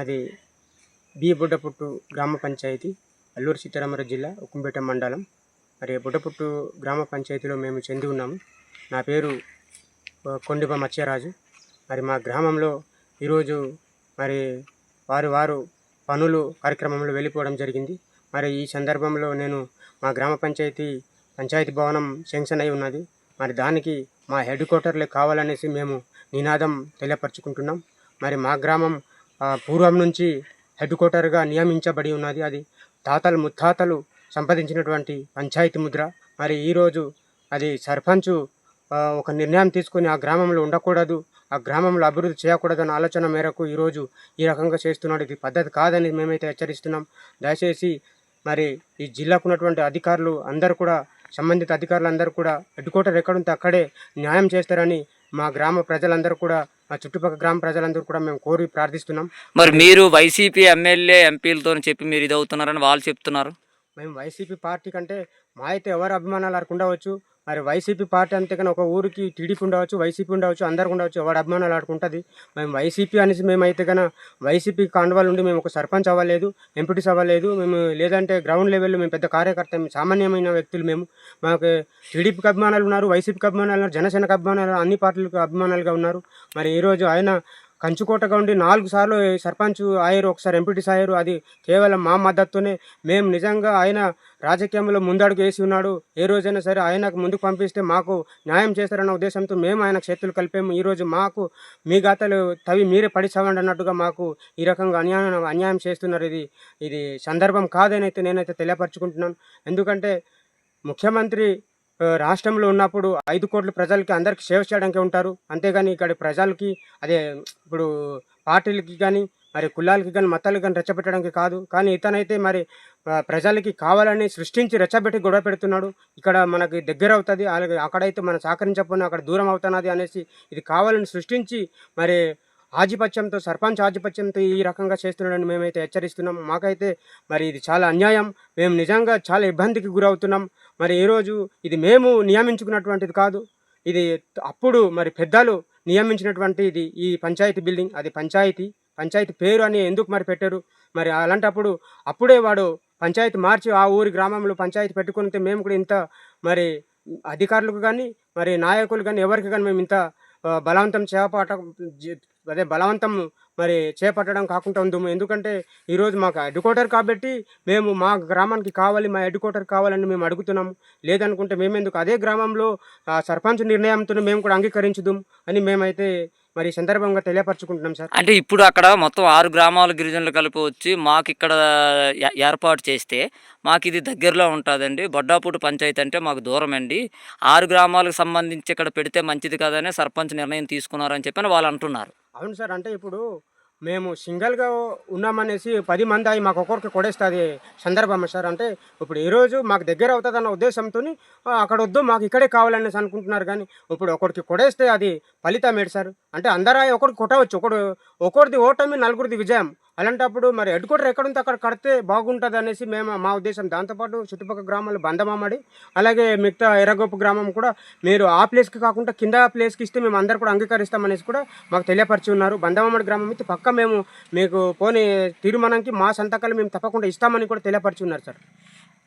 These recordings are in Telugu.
మాది బి బుడ్డపుట్టు గ్రామ పంచాయతీ అల్లూరు సీతారామరాజు జిల్లా ఉక్కుంపేట మండలం. మరి బుడ్డపుట్టు గ్రామ పంచాయతీలో మేము చెంది ఉన్నాము. నా పేరు కొండిప మత్స్యరాజు. మరి మా గ్రామంలో ఈరోజు మరి వారు వారు పనులు కార్యక్రమంలో వెళ్ళిపోవడం జరిగింది. మరి ఈ సందర్భంలో నేను మా గ్రామ పంచాయతీ పంచాయతీ భవనం శాంక్షన్ అయి ఉన్నది. మరి దానికి మా హెడ్ క్వార్టర్లే కావాలనేసి మేము నినాదం తెలియపరచుకుంటున్నాం. మరి మా గ్రామం పూర్వం నుంచి హెడ్ క్వార్టర్గా నియమించబడి ఉన్నది. అది తాతలు ముత్తాతలు సంపాదించినటువంటి పంచాయతీ ముద్ర. మరి ఈరోజు అది సర్పంచు ఒక నిర్ణయం తీసుకొని ఆ గ్రామంలో ఉండకూడదు ఆ గ్రామంలో అభివృద్ధి చేయకూడదన్న ఆలోచన మేరకు ఈరోజు ఈ రకంగా చేస్తున్నాడు. ఇది పద్ధతి కాదని మేమైతే హెచ్చరిస్తున్నాం. దయచేసి మరి ఈ జిల్లాకు ఉన్నటువంటి అధికారులు అందరూ కూడా సంబంధిత అధికారులు అందరూ కూడా హెడ్ క్వార్టర్ ఎక్కడుంటే అక్కడే న్యాయం చేస్తారని మా గ్రామ ప్రజలందరూ కూడా మా చుట్టుపక్కల గ్రామ ప్రజలందరూ కూడా మేము కోరి ప్రార్థిస్తున్నాం. మరి మీరు వైసీపీ ఎమ్మెల్యే ఎంపీలతో చెప్పి మీరు ఇది అవుతున్నారని వాళ్ళు చెప్తున్నారు? మేము వైసీపీ పార్టీ కంటే మా అయితే ఎవరు అభిమానాలు అరకు ఉండవచ్చు మరి వైసీపీ పార్టీ అంతే కానీ ఒక ఊరికి టీడీపీ ఉండవచ్చు వైసీపీ ఉండవచ్చు అందరు ఉండవచ్చు ఎవరు అభిమానాలు ఆడుకుంటుంది. మేము వైసీపీ అనేసి మేమైతే కన్నా వైసీపీ కాండవాలు ఉండి మేము ఒక సర్పంచ్ అవ్వలేదు ఎంపీటీస్ అవ్వలేదు మేము లేదంటే గ్రౌండ్ లెవెల్లో మేము పెద్ద కార్యకర్త సామాన్యమైన వ్యక్తులు మేము. మాకు టీడీపీకి అభిమానాలు ఉన్నారు వైసీపీకి అభిమానాలు ఉన్నారు జనసేనకు అభిమానాలు అన్ని పార్టీలకు అభిమానాలుగా ఉన్నారు. మరి ఈరోజు ఆయన కంచుకోటగా ఉండి నాలుగు సార్లు సర్పంచ్ అయ్యారు ఒకసారి ఎంపీటీస్ అయ్యారు. అది కేవలం మా మద్దతునే మేము నిజంగా ఆయన రాజకీయంలో ముందడుగు వేసి ఉన్నాడు. ఏ రోజైనా సరే ఆయనకు ముందుకు పంపిస్తే మాకు న్యాయం చేస్తారన్న ఉద్దేశంతో మేము ఆయన చేతులు కలిపాము. ఈరోజు మాకు మీ గాతలు తవి మీరే పడి చవండి అన్నట్టుగా మాకు ఈ రకంగా అన్యాయం అన్యాయం చేస్తున్నారు. ఇది ఇది సందర్భం కాదని అయితే నేనైతే తెలియపరచుకుంటున్నాను. ఎందుకంటే ముఖ్యమంత్రి రాష్ట్రంలో ఉన్నప్పుడు ఐదు కోట్ల ప్రజలకి అందరికి సేవ చేయడానికి ఉంటారు. అంతేగాని ఇక్కడ ప్రజలకి అదే ఇప్పుడు పార్టీలకి కానీ మరి కులాలకి కానీ మతాలకి కానీ రెచ్చబెట్టడానికి కాదు. కానీ ఇతనైతే మరి ప్రజలకి కావాలని సృష్టించి రెచ్చబెట్టి గొడవ పెడుతున్నాడు. ఇక్కడ మనకి దగ్గర అవుతుంది. అలాగే అక్కడైతే మనం సహకరించకపోయినా అక్కడ దూరం అవుతున్నది అనేసి ఇది కావాలని సృష్టించి మరి ఆధిపత్యంతో సర్పంచ్ ఆధిపత్యంతో ఈ రకంగా చేస్తున్నాడని మేమైతే హెచ్చరిస్తున్నాం. మాకైతే మరి ఇది చాలా అన్యాయం. మేము నిజంగా చాలా ఇబ్బందికి గురవుతున్నాం. మరి ఈరోజు ఇది మేము నియమించుకున్నటువంటిది కాదు. ఇది అప్పుడు మరి పెద్దలు నియమించినటువంటి ఇది ఈ పంచాయతీ బిల్డింగ్. అది పంచాయతీ. పంచాయతీ పేరు అని ఎందుకు మరి పెట్టారు? మరి అలాంటప్పుడు అప్పుడే వాడు పంచాయతీ మార్చి ఆ ఊరి గ్రామంలో పంచాయతీ పెట్టుకుంటే మేము కూడా ఇంత మరి అధికారులకు కానీ మరి నాయకులు కానీ ఎవరికి కానీ మేము ఇంత బలవంతం చేపట్ట జ- అదే బలవంతం మరి చేపట్టడం కాకుండా ఉందాము ఎందుకంటే ఈరోజు మాకు హెడ్కోటర్ కాబట్టి మేము మా గ్రామానికి కావాలి మా హెడ్కోటర్ కావాలని మేము అడుగుతున్నాము. లేదనుకుంటే మేమెందుకు అదే గ్రామంలో సర్పంచ్ నిర్ణయంతో మేము కూడా అంగీకరించుదాం అని మేమైతే మరి సందర్భంగా తెలియపరచుకుంటున్నాం సార్. అంటే ఇప్పుడు అక్కడ మొత్తం ఆరు గ్రామాల గిరిజనులు కలిపి వచ్చి మాకు ఇక్కడ ఏర్పాటు చేస్తే మాకు ఇది దగ్గరలో ఉంటుందండి. బొడ్డాపూడి పంచాయతీ అంటే మాకు దూరం అండి ఆరు గ్రామాలకు సంబంధించి ఇక్కడ పెడితే మంచిది కాదని సర్పంచ్ నిర్ణయం తీసుకున్నారని చెప్పి వాళ్ళు అంటున్నారు. అవును సార్ అంటే ఇప్పుడు మేము సింగిల్గా ఉన్నామనేసి పది మంది అయి మాకు ఒక్కొక్కరికి కొడేస్తుంది సందర్భం సార్. అంటే ఇప్పుడు ఈరోజు మాకు దగ్గర అవుతుంది అన్న ఉద్దేశంతో అక్కడ వద్దు మాకు ఇక్కడే కావాలనేసి అనుకుంటున్నారు కానీ ఇప్పుడు ఒకరికి కొడేస్తే అది ఫలితం ఏడు సార్. అంటే అందరూ ఒకరికి కొట్టవచ్చు. ఒకడు ఒకరిది ఓటమి నలుగురిది విజయం. అలాంటప్పుడు మరి హెడ్ క్వార్టర్ ఎక్కడుంటే అక్కడ కడితే బాగుంటుంది అనేసి మేము మా ఉద్దేశం. దాంతోపాటు చుట్టుపక్కల గ్రామాలు బందమామడి అలాగే మిగతా ఎర్రగొప్పు గ్రామం కూడా మీరు ఆ ప్లేస్కి కాకుండా కింద ప్లేస్కి ఇస్తే మేము అందరు కూడా అంగీకరిస్తామనేసి కూడా మాకు తెలియపరిచి ఉన్నారు. బందమామడి గ్రామం అయితే పక్క మేము మీకు పోనీ తీర్మానానికి మా సంతకాలు మేము తప్పకుండా ఇస్తామని కూడా తెలియపరిచి ఉన్నారు సార్.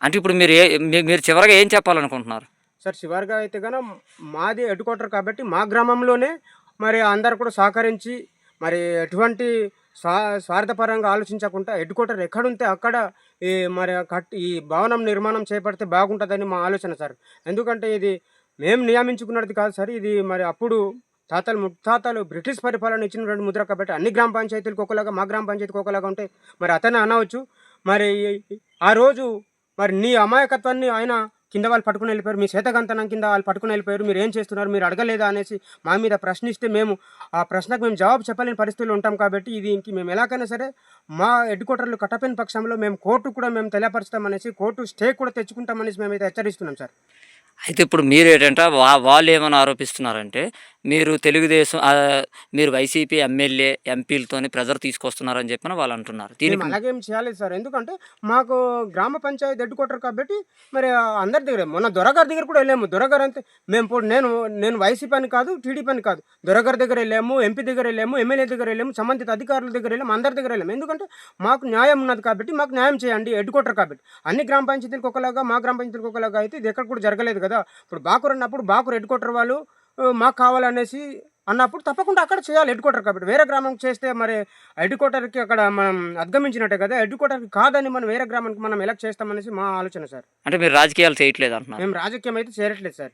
అంటే ఇప్పుడు మీరు ఏ మీరు చివరిగా ఏం చెప్పాలనుకుంటున్నారు? సార్ శివార్గా అయితే కనుక మాది హెడ్ క్వార్టర్ కాబట్టి మా గ్రామంలోనే మరి అందరు కూడా సహకరించి మరి ఎటువంటి స్వా స్వార్థపరంగా ఆలోచించకుండా హెడ్ క్వార్టర్ ఎక్కడుంటే అక్కడ ఈ మరి కట్ ఈ భవనం నిర్మాణం చేపడితే బాగుంటుందని మా ఆలోచన సార్. ఎందుకంటే ఇది మేము నియమించుకున్నది కాదు సార్. ఇది మరి అప్పుడు తాతలు ముత్తాతలు బ్రిటిష్ పరిపాలన ఇచ్చినటువంటి ముద్ర కాబట్టి అన్ని గ్రామ పంచాయతీలకు ఒకలాగా మా గ్రామ పంచాయతీకి ఒకలాగా ఉంటే మరి అతనే అనవచ్చు. మరి ఆ రోజు మరి నీ అమాయకత్వాన్ని ఆయన కింద వాళ్ళు పట్టుకుని వెళ్ళిపోయారు. మీ చేతకంతనం కింద వాళ్ళు పట్టుకుని వెళ్ళిపోయారు. మీరు ఏం చేస్తున్నారు? మీరు అడగలేదా? అనేసి మా మీద ప్రశ్నిస్తే మేము ఆ ప్రశ్నకు మేము జవాబు చెప్పలేని పరిస్థితులు ఉంటాం కాబట్టి దీనికి మేము ఎలాగైనా సరే మా హెడ్ క్వార్టర్లు కట్టపోయిన పక్షంలో మేము కోర్టు కూడా మేము తెలియపరుస్తామనేసి కోర్టు స్టే కూడా తెచ్చుకుంటామనేసి మేమైతే హెచ్చరిస్తున్నాం సార్. అయితే ఇప్పుడు మీరు ఏంటంటే వాళ్ళు ఏమని ఆరోపిస్తున్నారంటే మీరు తెలుగుదేశం మీరు వైసీపీ ఎమ్మెల్యే ఎంపీలతోని ప్రెజర్ తీసుకొస్తున్నారని చెప్పిన వాళ్ళు అంటున్నారు. దీనికి అలాగేం చేయాలి సార్. ఎందుకంటే మాకు గ్రామ పంచాయతీ హెడ్ క్వార్టర్ కాబట్టి మరి అందరి దగ్గర. మొన్న దొరగారి దగ్గర కూడా వెళ్ళాము. దొరగారు అంతే. మేము ఇప్పుడు నేను నేను వైసీపీ అని కాదు టీడీపీ అని కాదు. దొరగారి దగ్గర వెళ్ళాము ఎంపీ దగ్గర వెళ్ళాము ఎమ్మెల్యే దగ్గర వెళ్ళాము సంబంధిత అధికారుల దగ్గర వెళ్ళాము అందరి దగ్గర వెళ్ళాము. ఎందుకంటే మాకు న్యాయం ఉన్నది కాబట్టి మాకు న్యాయం చేయండి హెడ్ క్వార్టర్ కాబట్టి. అన్ని గ్రామ పంచాయతీలకు ఒకలాగా మా గ్రామ పంచాయతీలకు ఒకలాగా అయితే ఇది ఎక్కడ కూడా జరగలేదు కదా. ఇప్పుడు బాకూర్ అన్నప్పుడు బాకూర్ హెడ్ క్వార్టర్ వాళ్ళు. మాకు కావాలనేసి అన్నప్పుడు తప్పకుండా అక్కడ చేయాలి హెడ్ క్వార్టర్ కాబట్టి. వేరే గ్రామం చేస్తే మరి హెడ్ క్వార్టర్కి అక్కడ మనం అధిగమించినట్టే కదా హెడ్ క్వార్టర్కి కాదని మనం వేరే గ్రామానికి మనం ఎలక్ట్ చేస్తామనేసి మా ఆలోచన సార్. అంటే మీరు రాజకీయాలు చేయట్లేదు అంటున్నారు. మేము రాజకీయం అయితే చేరట్లేదు సార్.